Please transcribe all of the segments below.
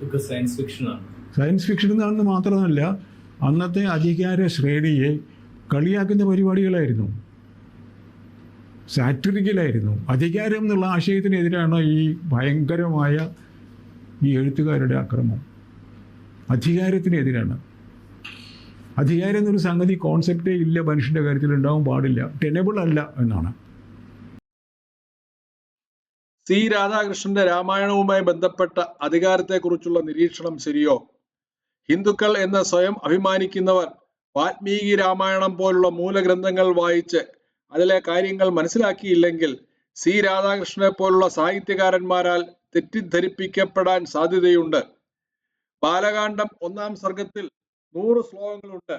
Science ഫിക്ഷനാണ് science fiction എന്നാണെന്ന് മാത്രമല്ല അന്നത്തെ അധികാര ശ്രേണിയെ കളിയാക്കുന്ന പരിപാടികളായിരുന്നു. സാറ്ററിക്കലായിരുന്നു അധികാരം എന്നുള്ള ആശയത്തിനെതിരാണ് ഈ ഭയങ്കരമായ ഈ എഴുത്തുകാരുടെ ആക്രമം അധികാരത്തിനെതിരാണ്. അധികാരം എന്നൊരു സംഗതി കോൺസെപ്റ്റേ ഇല്ല മനുഷ്യന്റെ കാര്യത്തിൽ ഉണ്ടാവാൻ പാടില്ല. ടെനബിൾ അല്ല എന്നാണ്. സി. രാധാകൃഷ്ണന്റെ രാമായണവുമായി ബന്ധപ്പെട്ട അധികാരത്തെക്കുറിച്ചുള്ള നിരീക്ഷണം ശരിയോ? ഹിന്ദുക്കൾ എന്ന് സ്വയം അഭിമാനിക്കുന്നവർ വാൽമീകി രാമായണം പോലുള്ള മൂലഗ്രന്ഥങ്ങൾ വായിച്ച് അതിലെ കാര്യങ്ങൾ മനസ്സിലാക്കിയില്ലെങ്കിൽ സി. രാധാകൃഷ്ണനെ പോലുള്ള സാഹിത്യകാരന്മാരാൽ തെറ്റിദ്ധരിപ്പിക്കപ്പെടാൻ സാധ്യതയുണ്ട്. ബാലകാന്ഡം ഒന്നാം സർഗത്തിൽ നൂറ് ശ്ലോകങ്ങളുണ്ട്.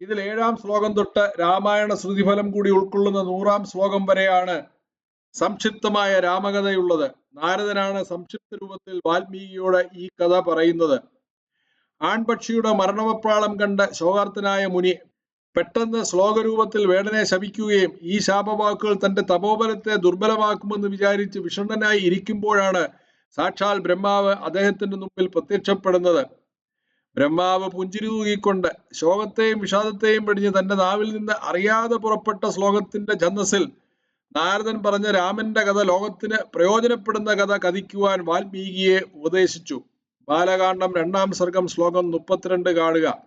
ഇതിൽ ഏഴാം ശ്ലോകം തൊട്ട് രാമായണ ശ്രുതിഫലം കൂടി ഉൾക്കൊള്ളുന്ന നൂറാം ശ്ലോകം വരെയാണ് സംക്ഷിപ്തമായ രാമകഥയുള്ളത്. നാരദനാണ് സംക്ഷിപ്ത രൂപത്തിൽ വാൽമീകിയോട് ഈ കഥ പറയുന്നത്. ആൺപക്ഷിയുടെ മരണവപ്രാളം കണ്ട് ശോകാർത്ഥനായ മുനി പെട്ടെന്ന് ശ്ലോകരൂപത്തിൽ വേടനെ ശപിക്കുകയും ഈ ശാപവാക്കുകൾ തന്റെ തപോബലത്തെ ദുർബലമാക്കുമെന്ന് വിചാരിച്ച് വിഷണ്ണനായി ഇരിക്കുമ്പോഴാണ് സാക്ഷാൽ ബ്രഹ്മാവ് അദ്ദേഹത്തിന്റെ മുമ്പിൽ പ്രത്യക്ഷപ്പെടുന്നത്. ബ്രഹ്മാവ് പുഞ്ചിരി തൂകിക്കൊണ്ട് ശോകത്തെയും വിഷാദത്തെയും പിടിഞ്ഞ് തന്റെ നാവിൽ നിന്ന് അറിയാതെ പുറപ്പെട്ട ശ്ലോകത്തിന്റെ ഛന്ദസ്സിൽ നാരദൻ പറഞ്ഞ രാമന്റെ കഥ ലോകത്തിന് പ്രയോജനപ്പെടുന്ന കഥ കഥിക്കുവാൻ വാൽമീകിയെ ഉപദേശിച്ചു. ബാലകാന്ഡം രണ്ടാം സർഗം ശ്ലോകം മുപ്പത്തിരണ്ട് കാണുക.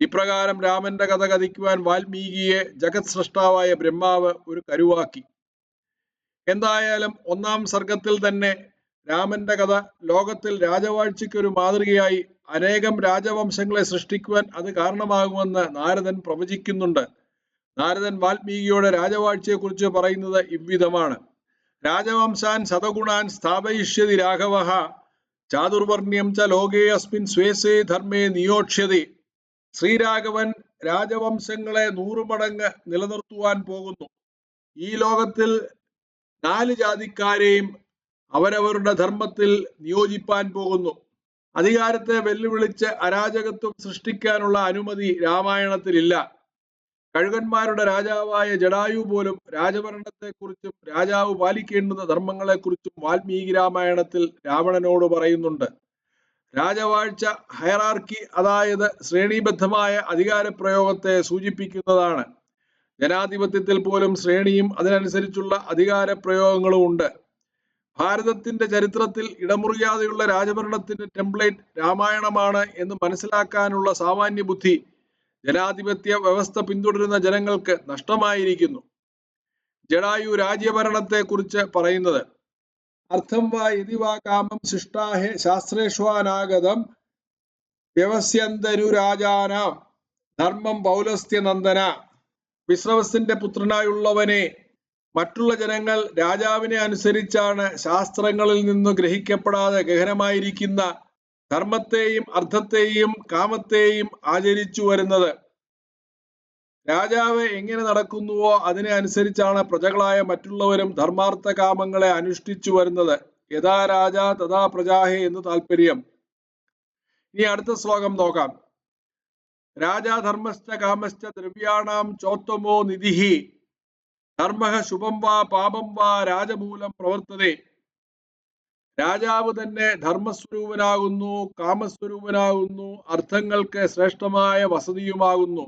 ഇപ്രകാരം രാമന്റെ കഥ കഥിക്കുവാൻ വാൽമീകിയെ ജഗത് സൃഷ്ടാവായ ബ്രഹ്മാവ് ഒരു കരുവാക്കി. എന്തായാലും ഒന്നാം സർഗത്തിൽ തന്നെ രാമന്റെ കഥ ലോകത്തിൽ രാജവാഴ്ചയ്ക്ക് ഒരു മാതൃകയായി അനേകം രാജവംശങ്ങളെ സൃഷ്ടിക്കുവാൻ അത് കാരണമാകുമെന്ന് നാരദൻ പ്രവചിക്കുന്നുണ്ട്. നാരദൻ വാൽമീകിയുടെ രാജവാഴ്ചയെക്കുറിച്ച് പറയുന്നത് ഇവ്വിധമാണ്. രാജവംശാൻ സതഗുണാൻ സ്ഥാപയിഷ്യതി രാഘവ ചാതുർവർണ്യം ച ലോകേ അസ്മിൻ സ്വേസേ ധർമ്മേ നിയോക്ഷ്യതി. ശ്രീരാഘവൻ രാജവംശങ്ങളെ മടങ്ങ് നിലനിർത്തുവാൻ പോകുന്നു. ഈ ലോകത്തിൽ നാല് ജാതിക്കാരെയും അവരവരുടെ ധർമ്മത്തിൽ നിയോജിപ്പാൻ പോകുന്നു. അധികാരത്തെ വെല്ലുവിളിച്ച് അരാജകത്വം സൃഷ്ടിക്കാനുള്ള അനുമതി രാമായണത്തിലില്ല. കഴുകന്മാരുടെ രാജാവായ ജടായു പോലും രാജഭരണത്തെക്കുറിച്ചും രാജാവ് പാലിക്കേണ്ടുന്ന ധർമ്മങ്ങളെക്കുറിച്ചും വാൽമീകി രാമായണത്തിൽ രാവണനോട് പറയുന്നുണ്ട്. രാജവാഴ്ച ഹയറാർക്കി അതായത് ശ്രേണീബദ്ധമായ അധികാര പ്രയോഗത്തെ സൂചിപ്പിക്കുന്നതാണ്. ജനാധിപത്യത്തിൽ പോലും ശ്രേണിയും അതിനനുസരിച്ചുള്ള അധികാര പ്രയോഗങ്ങളും ഉണ്ട്. ഭാരതത്തിന്റെ ചരിത്രത്തിൽ ഇടമുറിയാതെയുള്ള രാജഭരണത്തിന്റെ ടെംപ്ലേറ്റ് രാമായണമാണ് എന്ന് മനസ്സിലാക്കാനുള്ള സാമാന്യ ബുദ്ധി ജനാധിപത്യ വ്യവസ്ഥ പിന്തുടരുന്ന ജനങ്ങൾക്ക് നഷ്ടമായിരിക്കുന്നു. ജഡായു രാജ്യഭരണത്തെ കുറിച്ച് പറയുന്നത് അർത്ഥം വാ ഇതി വാ കാമം ശിഷ്ടാഹേ ശാസ്ത്രേഷ്വാനാഗതം വ്യവസ്യന്തരു രാജാനാം ധർമ്മം പൗലസ്ത്യ നന്ദന. വിശ്രവസിന്റെ പുത്രനായുള്ളവനെ മറ്റുള്ള ജനങ്ങൾ രാജാവിനെ അനുസരിച്ചാണ് ശാസ്ത്രങ്ങളിൽ നിന്ന് ഗ്രഹിക്കപ്പെടാതെ ഗഹനമായിരിക്കുന്ന ധർമ്മത്തെയും അർത്ഥത്തെയും കാമത്തെയും ആചരിച്ചു വരുന്നത്. രാജാവ് എങ്ങനെ നടക്കുന്നുവോ അതിനെ അനുസരിച്ചാണ് പ്രജകളായ മറ്റുള്ളവരും ധർമാർത്ഥ കാമങ്ങളെ അനുഷ്ഠിച്ചു വരുന്നത്. യഥാ രാജ തഥാ പ്രജാഹേ എന്ന് താല്പര്യം ഇനി അടുത്ത ശ്ലോകം നോക്കാം. രാജാധർമ്മശ്ച കാമശ്ച ദ്രവ്യാണാം ചോത്തമോ നിധിഹി. ധർമ്മ ശുഭം വാ പാപം വാ രാജമൂലം പ്രവർത്തതേ. രാജാവ് തന്നെ ധർമ്മസ്വരൂപനാകുന്നു കാമസ്വരൂപനാകുന്നു അർത്ഥങ്ങൾക്ക് ശ്രേഷ്ഠമായ വസതിയുമാകുന്നു.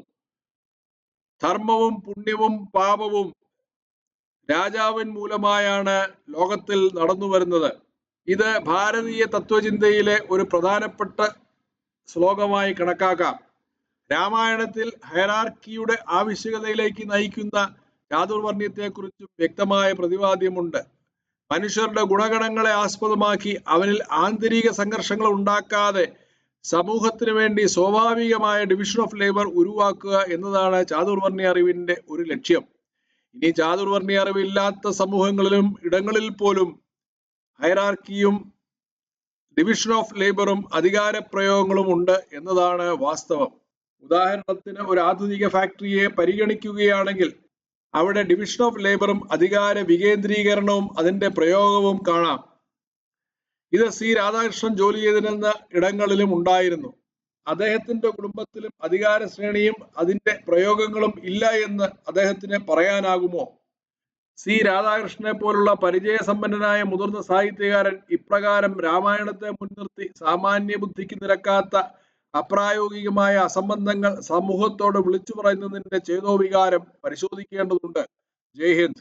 ധർമ്മവും പുണ്യവും പാപവും രാജാവൻ മൂലമായാണ് ലോകത്തിൽ നടന്നു വരുന്നത്. ഇത് ഭാരതീയ തത്വചിന്തയിലെ ഒരു പ്രധാനപ്പെട്ട ശ്ലോകമായി കണക്കാക്കാം. രാമായണത്തിൽ ഹൈറാർക്കിയുടെ ആവശ്യകതയിലേക്ക് നയിക്കുന്ന ചാതുർവർണയത്തെക്കുറിച്ചും വ്യക്തമായ പ്രതിപാദ്യമുണ്ട്. മനുഷ്യരുടെ ഗുണഗണങ്ങളെ ആസ്പദമാക്കി അവനിൽ ആന്തരിക സംഘർഷങ്ങൾ ഉണ്ടാക്കാതെ സമൂഹത്തിന് വേണ്ടി സ്വാഭാവികമായ ഡിവിഷൻ ഓഫ് ലേബർ ഉരുവാക്കുക എന്നതാണ് ചാതുർവർണി അറിവിന്റെ ഒരു ലക്ഷ്യം. ഇനി ചാതുർവർണി അറിവില്ലാത്ത സമൂഹങ്ങളിലും ഇടങ്ങളിൽ പോലും ഹൈറാർക്കിയും ഡിവിഷൻ ഓഫ് ലേബറും അധികാര പ്രയോഗങ്ങളും ഉണ്ട് എന്നതാണ് വാസ്തവം. ഉദാഹരണത്തിന് ഒരു ആധുനിക ഫാക്ടറിയെ പരിഗണിക്കുകയാണെങ്കിൽ അവിടെ ഡിവിഷൻ ഓഫ് ലേബറും അധികാര വികേന്ദ്രീകരണവും അതിന്റെ പ്രയോഗവും കാണാം. ഇത് സി രാധാകൃഷ്ണൻ ജോലി ചെയ്തിരുന്ന ഇടങ്ങളിലും ഉണ്ടായിരുന്നു. അദ്ദേഹത്തിന്റെ കുടുംബത്തിലും അധികാര ശ്രേണിയും അതിന്റെ പ്രയോഗങ്ങളും ഇല്ല എന്ന് അദ്ദേഹത്തിന് പറയാനാകുമോ? സി രാധാകൃഷ്ണനെ പോലുള്ള പരിചയസമ്പന്നനായ മുതിർന്ന സാഹിത്യകാരൻ ഇപ്രകാരം രാമായണത്തെ മുൻനിർത്തി സാമാന്യ ബുദ്ധിക്ക് നിരക്കാത്ത അപ്രായോഗികമായ അസംബന്ധങ്ങൾ സമൂഹത്തോട് വിളിച്ചു പറയുന്നതിന്റെ ചേതോവികാരം പരിശോധിക്കേണ്ടതുണ്ട്. ജയ് ഹിന്ദ്.